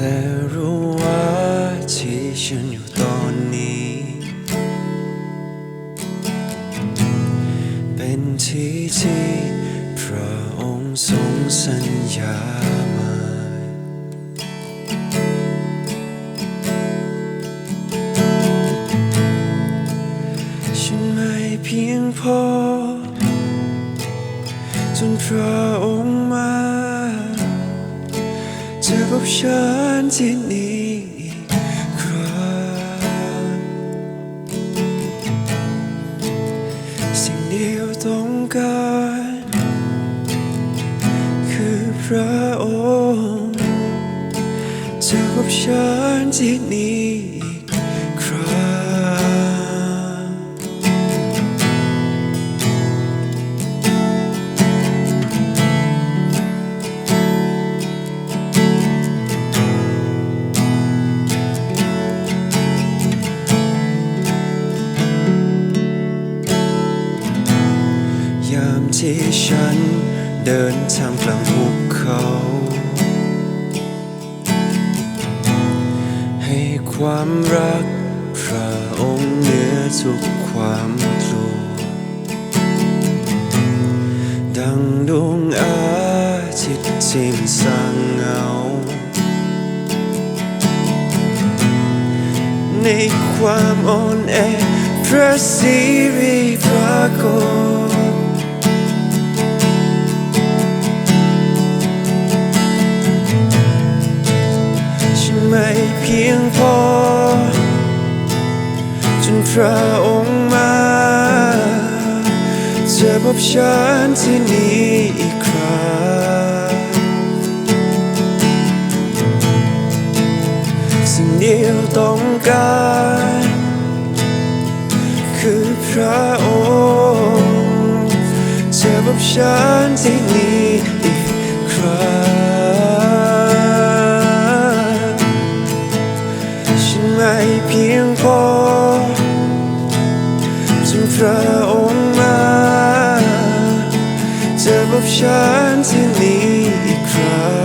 แต่รู้ว่าที่ฉันอยู่ตอนนี้ เป็นที่ที่พระองค์ทรงสัญญามา ฉันไม่เพียงพอ จนพระองค์มา พบฉันที่นี่อีกครั้งสิ่งเดียวต้องการคือพระองค์จะพบฉันที่นี่ ที่ฉันเดินทางกลางภูเขา ให้ความรักพระองค์เหนือทุกความกลัว ดังดวงอาทิตย์ที่มันสร้างเงา ในความอ่อนแอพระสิริปรากฏ นพระองค์มาจะพบฉันที่นี่อีกครั้งสิ่งเดียวต้องการ คือพระองค์จะพบฉันที่นี่อีก ฉันที่นี่อีกครั้ง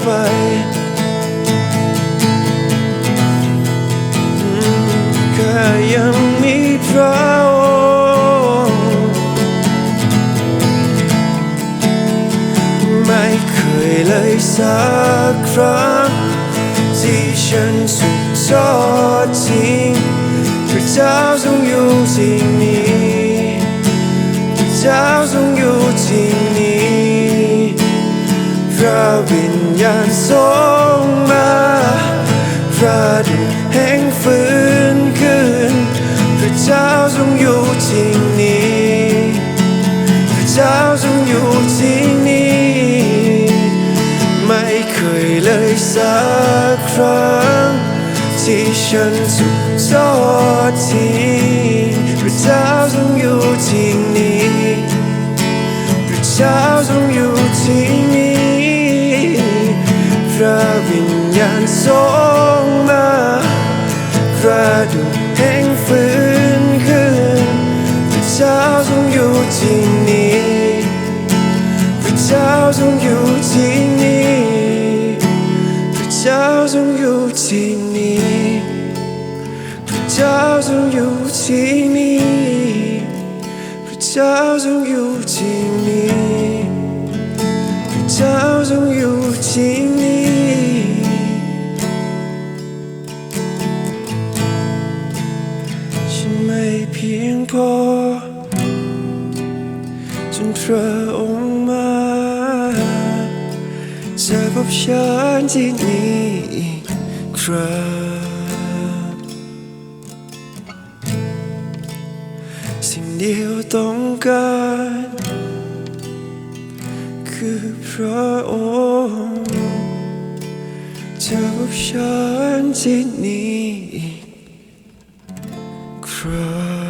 ไปอืมข้ายังมีพระองค์ไม่เคยเลยสักครั้งที่ฉันสุดทอดทิ้งพระเจ้าทรงอยู่ที่นี่พระเจ้าทรงอยู่ที่นี่พ ระวิญญาณทรงมาพระดุจแห่งฟื้นขึ้นพระเจ้าทรงอยู่ที่นี่พระเจ้าทรงอยู่ที่นี่ไม่เคยเลยสักครั้งที่ฉันถูกทอดทิ้งพระเจ้าทรงอยู่ที่นี่พระเจ้าทรงอยู่ที่นี่ วิญญาณทรงมาพระดุจแห่งฟื้นขึ้นพระเจ้าทรงอยู่ที่นี่พระเจ้าทรงอยู่ที่นี่พระเจ้าทรงอยู่ที่นี่พระเจ้าทรงอยู่ที่นี่พระเจ้าทรงอยู่ที่นี่พระเจ้าทรงอยู่ที่นี่ พียงพอจนนพระองค์มาจะพบฉันที่นี่อีกครั้งสิ่งเดียวต้องการ คือพระองค์จะพบฉันที่นี่อีกครั้ง